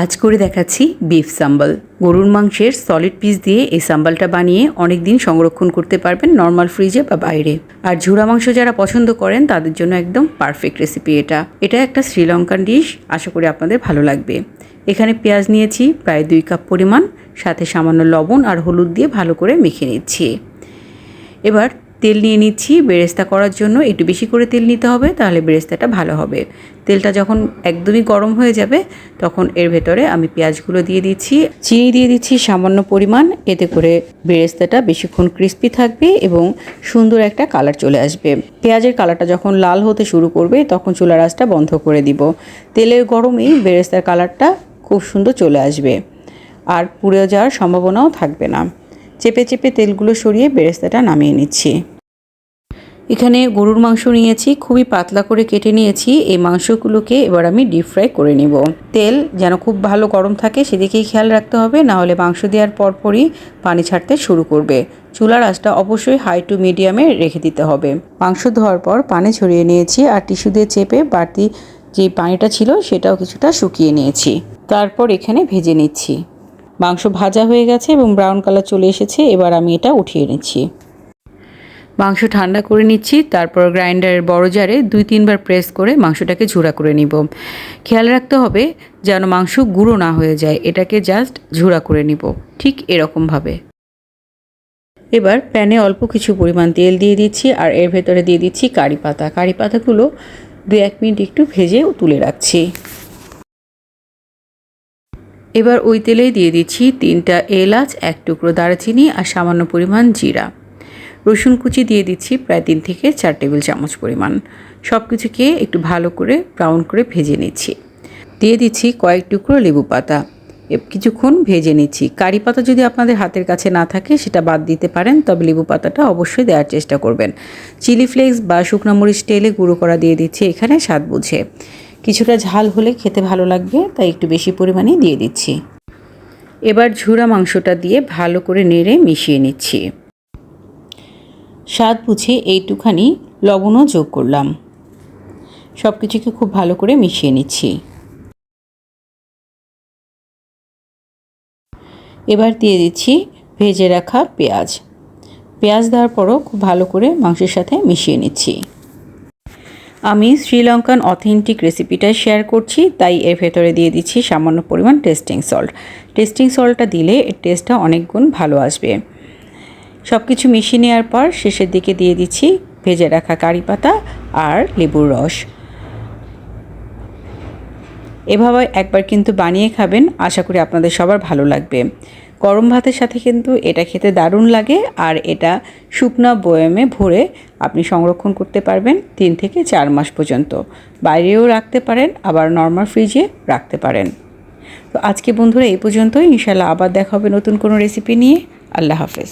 আজ করে দেখাচ্ছি বিফ সাম্বল গরুর মাংসের সলিড পিস দিয়ে এই সাম্বালটা বানিয়ে অনেক দিন সংরক্ষণ করতে পারবেন নর্মাল ফ্রিজে বা বাইরে। আর ঝুড়া মাংস যারা পছন্দ করেন, তাদের জন্য একদম পারফেক্ট রেসিপি এটা। এটা একটা শ্রীলঙ্কান ডিশ আশা করি আপনাদের ভালো লাগবে। এখানে পেঁয়াজ নিয়েছি, প্রায় দুই কাপ পরিমাণ। সাথে সামান্য লবণ আর হলুদ দিয়ে ভালো করে মেখে নিচ্ছি। এবার তেল নিয়ে নিচ্ছি, বেরেস্তা করার জন্য একটু বেশি করে তেল নিতে হবে, তাহলে বেরেস্তাটা ভালো হবে। তেলটা যখন একদমই গরম হয়ে যাবে, তখন এর ভেতরে আমি পেঁয়াজগুলো দিয়ে দিচ্ছি। চিনি দিয়ে দিচ্ছি সামান্য পরিমাণ, এতে করে বেরেস্তাটা বেশিক্ষণ ক্রিস্পি থাকবে এবং সুন্দর একটা কালার চলে আসবে। পেঁয়াজের কালারটা যখন লাল হতে শুরু করবে, তখন চুলার আঁচটা বন্ধ করে দিব। তেলের গরমেই বেরেস্তার কালারটা খুব সুন্দর চলে আসবে, আর পুড়ে যাওয়ার সম্ভাবনাও থাকবে না। চেপে চেপে তেলগুলো সরিয়ে বেরেস্তাটা নামিয়ে নিচ্ছি। এখানে গরুর মাংস নিয়েছি, খুবই পাতলা করে কেটে নিয়েছি। এই মাংসগুলোকে এবার আমি ডিপ ফ্রাই করে নিব। তেল যেন খুব ভালো গরম থাকে সেদিকেই খেয়াল রাখতে হবে, না হলে মাংস দেওয়ার পরপরই পানি ছাড়তে শুরু করবে। চুলার আঁচটা অবশ্যই হাই টু মিডিয়ামে রেখে দিতে হবে। মাংস ধোয়ার পর পানি ছড়িয়ে নিয়েছি আর টিস্যু দিয়ে চেপে বাড়তি যে পানিটা ছিল সেটাও কিছুটা শুকিয়ে নিয়েছি। তারপর এখানে ভেজে নিচ্ছি। মাংস ভাজা হয়ে গেছে এবং ব্রাউন কালার চলে এসেছে, এবার আমি এটা উঠিয়ে নিচ্ছি। মাংস ঠান্ডা করে নিচ্ছি, তারপর গ্রাইন্ডারের বড় জারে দুই তিনবার প্রেস করে মাংসটাকে ঝুড়া করে নিব। খেয়াল রাখতে হবে যেন মাংস গুঁড়ো না হয়ে যায়, এটাকে জাস্ট ঝুড়া করে নিব, ঠিক এরকমভাবে এবার প্যানে অল্প কিছু পরিমাণ তেল দিয়ে দিচ্ছি আর এর ভেতরে দিয়ে দিচ্ছি কারি পাতা। কারি পাতাগুলো দু এক মিনিট একটু ভেজে তুলে রাখছি। এবার ওই তেলেই দিয়ে দিচ্ছি তিনটা এলাচ, এক টুকরো দারচিনি আর সামান্য পরিমাণ জিরা। রসুন কুচি দিয়ে দিচ্ছি প্রায় তিন থেকে চার টেবিল চামচ পরিমাণ। সব কিছুকে একটু ভালো করে ব্রাউন করে ভেজে নিচ্ছি। দিয়ে দিচ্ছি কয়েক টুকরো লেবু পাতা। কিছুক্ষণ ভেজে নিচ্ছি। কারি পাতা যদি আপনাদের হাতের কাছে না থাকে, সেটা বাদ দিতে পারেন, তবে লেবু পাতাটা অবশ্যই দেওয়ার চেষ্টা করবেন। চিলি ফ্লেক্স বা শুকনো মরিচ তেলে গুঁড়ো করা দিয়ে দিচ্ছি এখানে স্বাদ বুঝে। কিছুটা ঝাল হলে খেতে ভালো লাগবে, তাই একটু বেশি পরিমাণে দিয়ে দিচ্ছি। এবার ঝুরা মাংসটা দিয়ে ভালো করে নেড়ে মিশিয়ে নিচ্ছি। স্বাদ বুঝে এইটুখানি লবণও যোগ করলাম। সব কিছুকে খুব ভালো করে মিশিয়ে নিচ্ছি। এবার দিয়ে দিচ্ছি ভেজে রাখা পেঁয়াজ। পেঁয়াজ দেওয়ার পরও খুব ভালো করে মাংসের সাথে মিশিয়ে নিচ্ছি। আমি শ্রীলঙ্কান অথেন্টিক রেসিপিটা শেয়ার করছি, তাই এর ভেতরে দিয়ে দিচ্ছি সামান্য পরিমাণ টেস্টিং সল্ট। টেস্টিং সল্টটা দিলে এর টেস্টটা অনেক গুণ ভালো আসবে। সব কিছু মিশিয়ে নেওয়ার পর শেষের দিকে দিয়ে দিচ্ছি ভেজে রাখা কারি পাতা আর লেবুর রস। এভাবে একবার কিন্তু বানিয়ে খাবেন, আশা করি আপনাদের সবার ভালো লাগবে। গরম ভাতের সাথে কিন্তু এটা খেতে দারুণ লাগে আর এটা শুকনা বয়মে ভরে আপনি সংরক্ষণ করতে পারবেন তিন থেকে চার মাস পর্যন্ত। বাইরেও রাখতে পারেন, আবার নর্মাল ফ্রিজে রাখতে পারেন। তো আজকে বন্ধুরা এই পর্যন্তই। ইনশাল্লাহ আবার দেখা হবে নতুন কোনো রেসিপি নিয়ে। আল্লাহ হাফেজ।